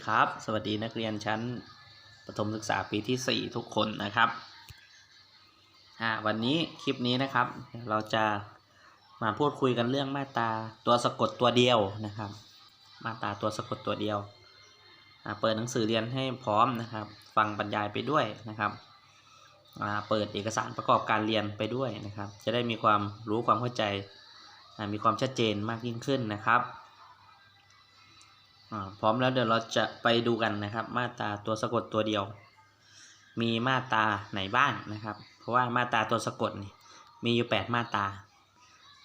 สดีครับ สวัสดีนักเรียนชั้นประถมศึกษาปีที่ 4 ทุกคนนะครับอ่าวันนี้คลิปนี้นะครับ เราจะมาพูดคุยกันเรื่องมาตราตัวสะกดตัวเดียวนะครับ มาตราตัวสะกดตัวเดียวเปิดหนังสือเรียนให้พร้อมนะครับ ฟังบรรยายไปด้วยนะครับเปิดเอกสารประกอบการเรียนไปด้วยนะครับ จะได้มีความรู้ความเข้าใจมีความชัดเจนมากยิ่งขึ้นนะครับ พร้อมแล้วเดี๋ยวเราจะไปดูกันนะครับ มาตราตัวสะกดตัวเดียว มีมาตราไหนบ้างนะครับ เพราะว่ามาตราตัวสะกดนี่มีอยู่ 8 มาตรา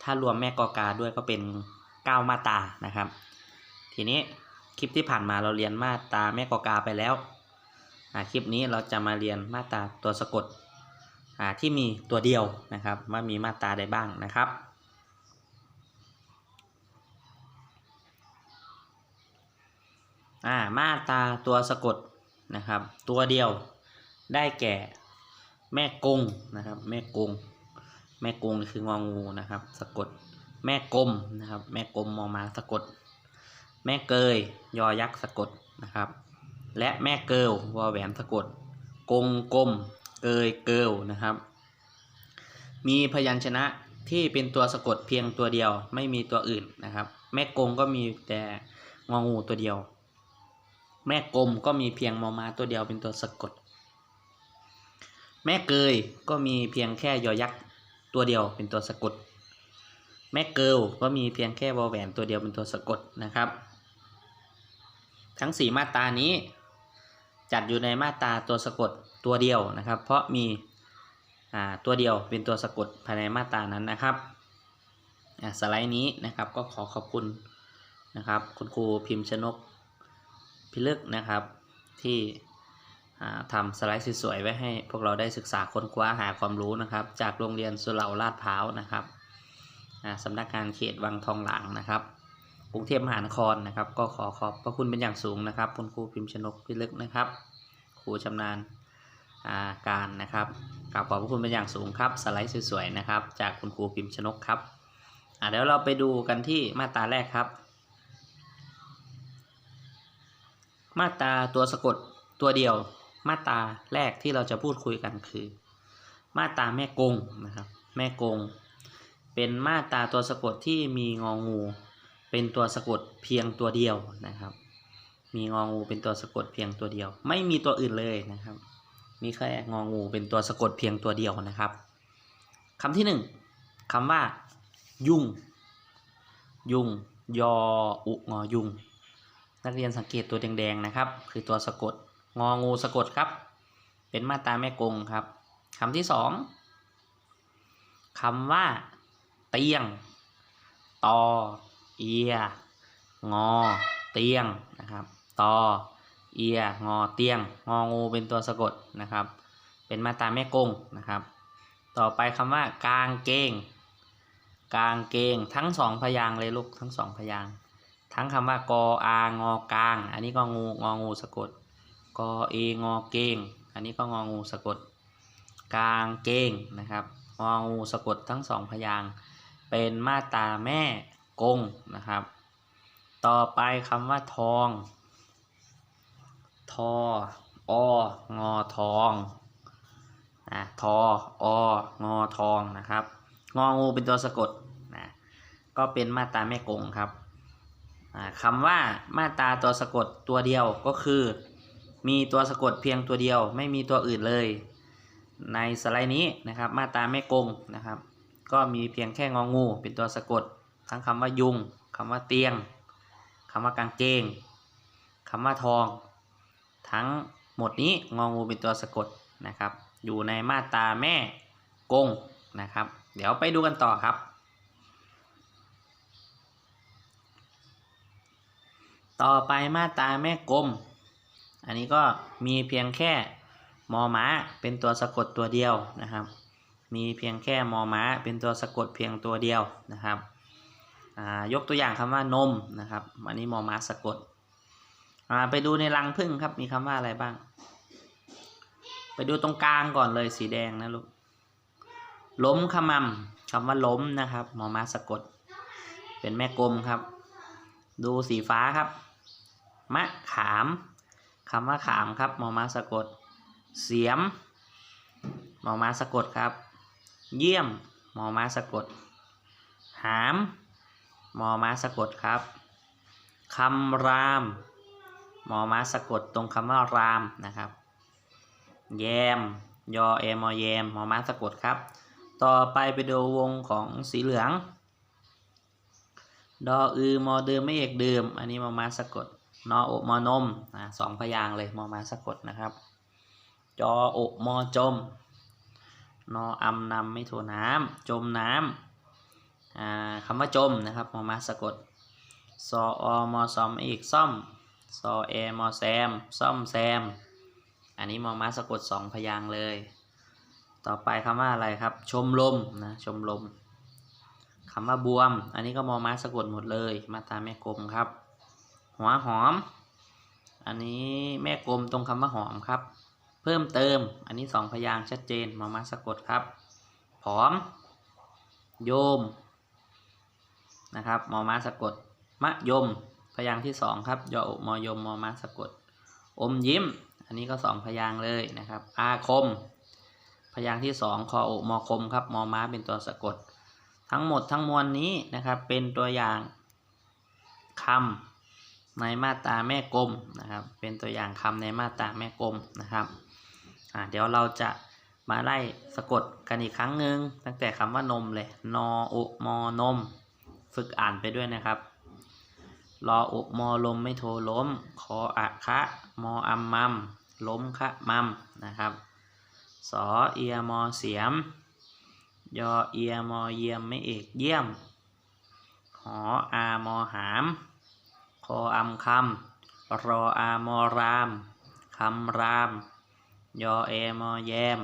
ถ้ารวมแม่กอกาด้วยก็เป็น 9 มาตรานะครับ ทีนี้คลิปที่ผ่านมาเราเรียนมาตราแม่กอกาไปแล้วคลิปนี้เราจะมาเรียนมาตราตัวสะกดที่มีตัวเดียวนะครับ ว่ามีมาตราใดบ้างนะครับ อ่ามาตาตัวสะกดนะครับ ตัวเดียวได้แก่แม่กงนะครับ แม่กง แม่กงคืององูนะครับ สะกดแม่กลมนะครับ แม่กลมมอมาสะกด แม่เกยยอยักษ์สะกดนะครับ และแม่เกิลวอแหวนสะกด กงกลมเกยเกิลนะครับ มีพยัญชนะที่เป็นตัวสะกดเพียงตัวเดียวไม่มีตัวอื่นนะครับ แม่กงก็มีแต่งองูตัวเดียว แม่กลมก็มีเพียงมอม้าตัวเดียวเป็นตัวสะกด แม่เกยก็มีเพียงแค่ยอยักษ์ตัวเดียวเป็นตัวสะกด แม่เกิลก็มีเพียงแค่วอแหวนตัวเดียวเป็นตัวสะกดนะครับ ทั้งสี่มาตรานี้ จัดอยู่ในมาตราตัวสะกดตัวเดียวนะครับ เพราะมีอ่าตัวเดียวเป็นตัวสะกดภายในมาตรานั้นนะครับอ่าสไลด์นี้นะครับก็ขอขอบคุณนะครับ คุณครูพิมพ์ชนก พิลึกนะครับ ที่ทำสไลด์สวยๆไว้ให้พวกเราได้ศึกษาค้นคว้าหาความรู้นะครับ จากโรงเรียนสุเหร่าลาดพร้าวนะครับสำนักงานเขตวังทองหลางนะครับกรุงเทพมหานครนะครับ ก็ขอขอบพระคุณเป็นอย่างสูงนะครับคุณครูพิมพ์ชนกพิลึกนะครับครูชำนาญาการนะครับกราบขอบพระคุณเป็นอย่างสูงครับ สไลด์สวยๆนะครับ จากคุณครูพิมพ์ชนกครับเดี๋ยวเราไปดูกันที่มาตราแรกครับ มาตราตัวสะกดตัวเดียว มาตราแรกที่เราจะพูดคุยกันคือ มาตราแม่กงนะครับแม่กง เป็นมาตราตัวสะกดที่มีงองู เป็นตัวสะกดเพียงตัวเดียวนะครับ มีงองูเป็นตัวสะกดเพียงตัวเดียว ไม่มีตัวอื่นเลยนะครับ มีแค่งองูเป็นตัวสะกดเพียงตัวเดียวนะครับคำที่หนึ่งคำว่า ยุ่ง ยุ่งยออุงอยุง นักเรียนสังเกตตัวแดงๆนะครับ คือตัวสะกดงองูสะกดครับ เป็นมาตราแม่กงครับคำที่สองคำว่า เตียงตอเอีย งอ เตียงนะครับตอเอีย งอเตียง งองูเป็นตัวสะกดนะครับ เป็นมาตราแม่กงนะครับ ต่อไปคำว่ากางเกงกางเกงทั้งสองพยางเลยลูกทั้งสองพยาง ทั้งคำว่ากออางอกลาง อันนี้ก็งูงองูสะกดกอเองอเกงอันนี้ก็งองูสะกด กลางเกงนะครับงองูสะกดทั้งสองพยางเป็นมาตาแม่กงนะครับ ต่อไปคำว่าทอง ทอองอทองนะทอองอทองนะครับ งองูเป็นตัวสะกดนะก็เป็นมาตาแม่กงครับ คำว่ามาตราตัวสะกดตัวเดียวก็คือ มีตัวสะกดเพียงตัวเดียว ไม่มีตัวอื่นเลย ในสไลด์นี้นะครับ มาตราไม่กงนะครับ ก็มีเพียงแค่งองู เป็นตัวสะกด ทั้งคำว่ายุงคำว่าเตียงคำว่ากางเกงคำว่าทอง ทั้งหมดนี้งองูเป็นตัวสะกดนะครับ อยู่ในมาตราแม่กงนะครับ เดี๋ยวไปดูกันต่อครับ ต่อไปมาตาแม่กลม อันนี้ก็มีเพียงแค่มอม้าเป็นตัวสะกดตัวเดียวนะครับ มีเพียงแค่มอม้าเป็นตัวสะกดเพียงตัวเดียวนะครับอ่ายกตัวอย่างคำว่านมนะครับ อันนี้มอม้าสะกดอ่าไปดูในรังผึ้งครับ มีคำว่าอะไรบ้าง ไปดูตรงกลางก่อนเลยสีแดงนะลูก ล้มขมำคำว่าล้มนะครับ มอม้าสะกด เป็นแม่กลมครับ ดูสีฟ้าครับ มะขามคำว่าขามครับมอมาสะกด เสียมมอมาสะกดครับ เยี่ยมมอมาสะกด หามมอมาสะกดครับคำรามมอมาสะกดตรงคำว่ารามนะครับ แยม ยอเอมอแยมมอมาสะกดครับ ต่อไปไปดูวงของสีเหลือง ดออือมอเดิมไม่เอกเดิม อันนี้มอมาสะกด นออมอนมอ่าสองพยางเลยมอมาสะกดนะครับ จออมอจม นออำนำไม่โทน้ำจมน้ำอ่าคำว่าจมนะครับมอมาสะกดซออมอซอมเอกซ่อมซอแอมอแซมซ่อมแซม อันนี้มอมาสะกดสองพยางเลย ต่อไปคำว่าอะไรครับ ชมลมนะชมลมคำว่าบวม อันนี้ก็มอมาสะกดหมดเลย มาตาแม่กลมครับ หัวหอม อันนี้แม่กลมตรงคำว่าหอมครับ เพิ่มเติม อันนี้สองพยางชัดเจนมอมาสะกดครับ ผอม โยม นะครับมอมาสะกด มะยม พยางที่สองครับ ยอมอยมมอมาสะกด อมยิ้ม อันนี้ก็สองพยางเลยนะครับ อาคม พยางที่สองคออุมอคมครับมอม้าเป็นตัวสะกด ทั้งหมดทั้งมวลนี้นะครับ เป็นตัวอย่างคำ ในมาตราแม่กลมนะครับ เป็นตัวอย่างคำในมาตราแม่กลมนะครับเดี๋ยวเราจะมาไล่สะกดกันอีกครั้งหนึ่งตั้งแต่คำว่านมเลย นออุมอนม ฝึกอ่านไปด้วยนะครับ รออุมอลมไม่โทล้มขออะคะมออัมมัม ล้มคะมัมนะครับ สอเอียมอเสียม ยอเอียมอเยี่ยมไม่เอกเยี่ยม หออามอหาม คออัมคำรออามอรามคำราม ยอเอมอแยม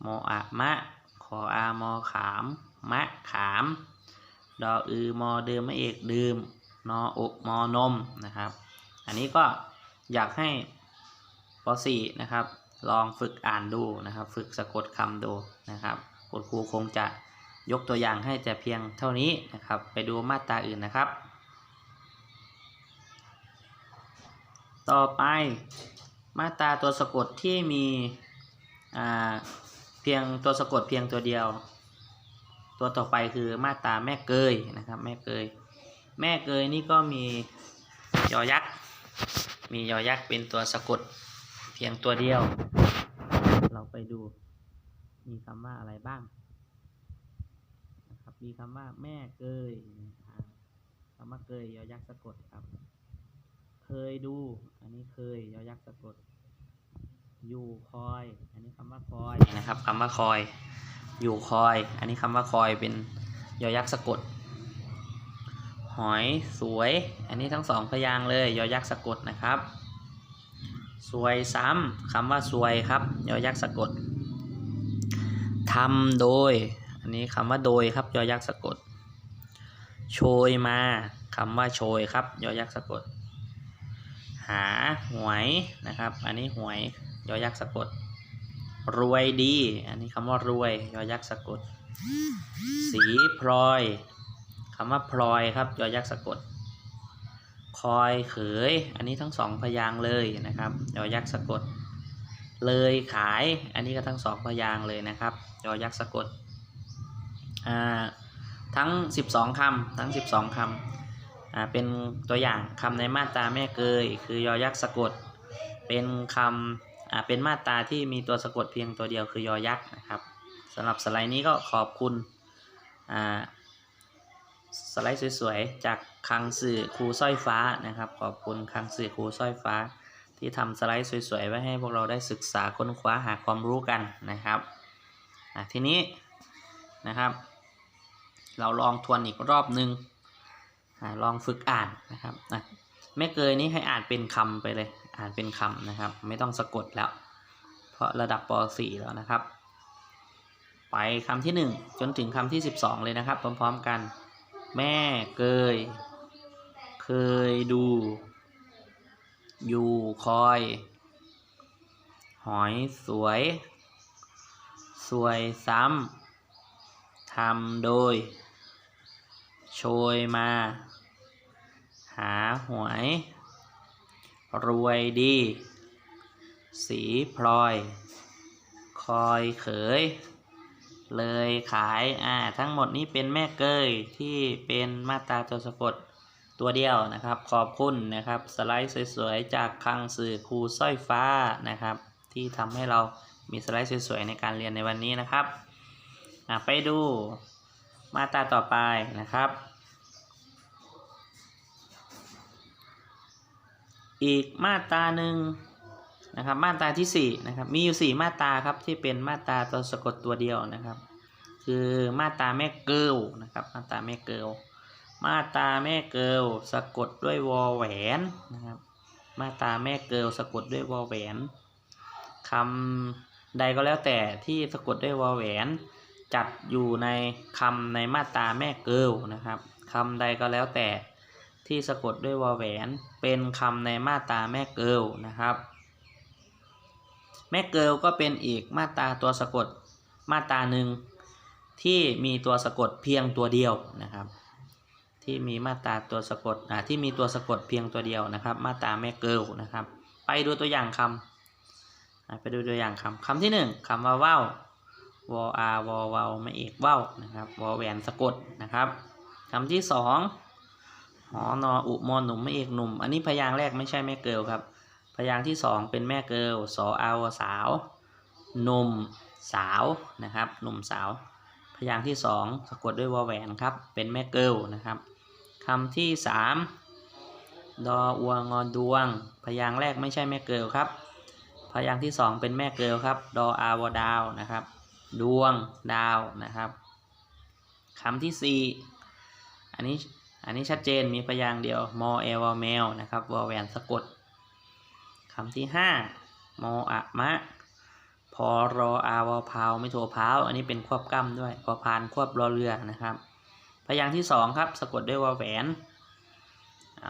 โมอะมะ ขออามอขาม มะขาม ดออือมอเดิมม่เอกดื่ม นออุมอนมนะครับ อันนี้ก็อยากให้ป .4 นะครับ ลองฝึกอ่านดูนะครับ ฝึกสะกดคำดูนะครับคุณครูคงจะยกตัวอย่างให้แต่เพียงเท่านี้นะครับ ไปดูมาตราอื่นนะครับ ต่อไปมาตราตัวสะกดที่มีเพียงตัวสะกดเพียงตัวเดียว ตัวต่อไปคือมาตราแม่เกยนะครับแม่เกย แม่เกยนี่ก็มียอยักษ์มียอยักษ์เป็นตัวสะกดเพียงตัวเดียว เราไปดูมีคำว่าอะไรบ้างนะครับมีคำว่าแม่เกยคำว่าเกยยอยักษ์สะกดครับ เคยดู อันนี้เคยยอยักษ์สะกด อยู่คอย อันนี้คำว่าคอยนะครับคำว่าคอย อยู่คอย อันนี้คำว่าคอยเป็นยอยักษ์สะกด หอยสวย อันนี้ทั้งสองพยางเลยยอยักษ์สะกดนะครับสวยซ้ำคำว่าสวยครับยอยักษ์สะกดทำโดย อันนี้คำว่าโดยครับยอยักษ์สะกด โชยมาคำว่าโชยครับยอยักษ์สะกด หาหวยนะครับ อันนี้หวยยอยักษ์สะกด รวยดี อันนี้คำว่ารวยยอยักษ์สะกด สีพลอยคำว่าพลอยครับยอยักษ์สะกด คอยเขย อันนี้ทั้งสองพยางเลยนะครับยอยักษ์สะกด เลยขาย อันนี้ก็ทั้งสองพยางเลยนะครับยอยักษ์สะกดอ่าทั้ง 12คำทั้ง12คำอ่า เป็นตัวอย่างคำในมาตราแม่เกย คือยอยักษ์สะกด เป็นคำอ่าเป็นมาตราที่มีตัวสะกดเพียงตัวเดียวคือยอยักษ์นะครับสำหรับสไลด์นี้ก็ขอบคุณอ่าสไลด์สวยๆ จากคังสื่อครูสร้อยฟ้านะครับ ขอบคุณคังสื่อครูสร้อยฟ้า ที่ทำสไลด์สวยๆ ไว้ให้พวกเราได้ศึกษาค้นคว้าหาความรู้กันนะครับอะทีนี้นะครับ เราลองทวนอีกรอบนึงอะ ลองฝึกอ่านนะครับอะแม่เกยนี้ให้อ่านเป็นคำไปเลย อ่านเป็นคำนะครับ ไม่ต้องสะกดแล้ว เพราะระดับป .4 แล้วนะครับ ไปคำที่ 1 จนถึงคำที่ 12 เลยนะครับ พร้อมๆกัน แม่เกย เคยดู อยู่คอย หอยสวย สวยซ้ำทำโดย โชยมา หาหวย รวยดี สีพลอย คอยเขย เลยขายอ่าทั้งหมดนี้เป็นแม่เกยที่เป็นมาตราตัวสะกดตัวเดียวนะครับ ขอบคุณนะครับ สไลด์สวยๆ จากคลังสื่อครูสร้อยฟ้านะครับ ที่ทำให้เรามีสไลด์สวยๆ ในการเรียนในวันนี้นะครับ ไปดู มาตราต่อไปนะครับ อีกมาตราหนึ่งนะครับมาตราที่สี่นะครับมีอยู่สี่มาตราครับที่เป็นมาตราตัวสะกดตัวเดียวนะครับ คือมาตราแม่เกลนะครับมาตราแม่เกลมาตราแม่เกลสะกดด้วยวอแหวนนะครับมาตราแม่เกลสะกดด้วยวอแหวนคำใดก็แล้วแต่ที่สะกดด้วยวอแหวน จัดอยู่ในคำในมาตราแม่เกิลนะครับคำใดก็แล้วแต่ที่สะกดด้วยวอแหวนเป็นคำในมาตราแม่เกิลนะครับ แม่เกิลก็เป็นอีกมาตราตัวสะกดมาตราหนึ่งที่มีตัวสะกดเพียงตัวเดียวนะครับ ที่มีมาตราตัวสะกดอ่าที่มีตัวสะกดเพียงตัวเดียวนะครับ มาตราแม่เกิลนะครับ ไปดูตัวอย่างคำอ่าไปดูตัวอย่างคำคำที่หนึ่งคำว่าว้าว ออาวอวาไม่เอกว้าวนะครับวอแหวนสะกดนะครับคำที่สองหอนออุมอหนุ่มไม่เอกหนุ่ม อันนี้พยางค์แรกไม่ใช่แม่เกิลครับ พยางค์ที่สองเป็นแม่เกิลสออาวสาวหนุ่มสาวนะครับหนุ่มสาว พยางค์ที่สองสะกดด้วยวอแหวนครับ เป็นแม่เกิลนะครับคำที่สามดออวงอดวง พยางค์แรกไม่ใช่แม่เกิลครับ พยางค์ที่สองเป็นแม่เกิลครับ ดออาวดาวนะครับ ดวงดาวนะครับคำที่สี่อันนี้อันนี้ชัดเจนมีพยางค์เดียวมอเอวแมวนะครับวอแวนสะกดคำที่ห้ามออะมะ พอรออาวพาวไม่โทรพาว อันนี้เป็นควบกล้ำด้วยพอพานควบรอเรือนะครับ พยางค์ที่สองครับ สะกดด้วยวอแหวน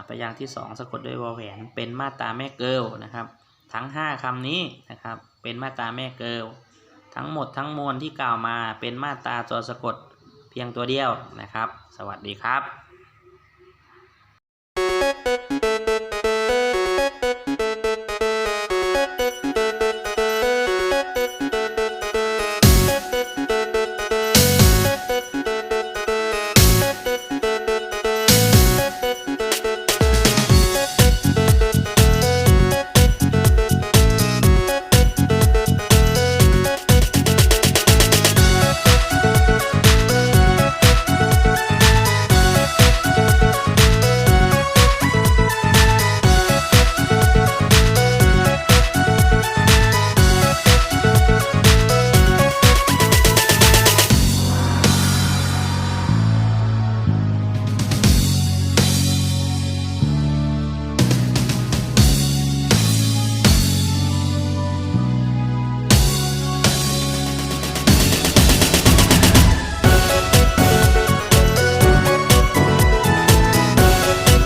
พยางค์ที่สองสะกดด้วยวอแหวน เป็นมาตาแม่เกิลนะครับ ทั้งห้าคำนี้นะครับ เป็นมาตาแม่เกิล ทั้งหมดทั้งมวลที่กล่าวมาเป็นมาตราตัวสะกดเพียงตัวเดียวนะครับ สวัสดีครับ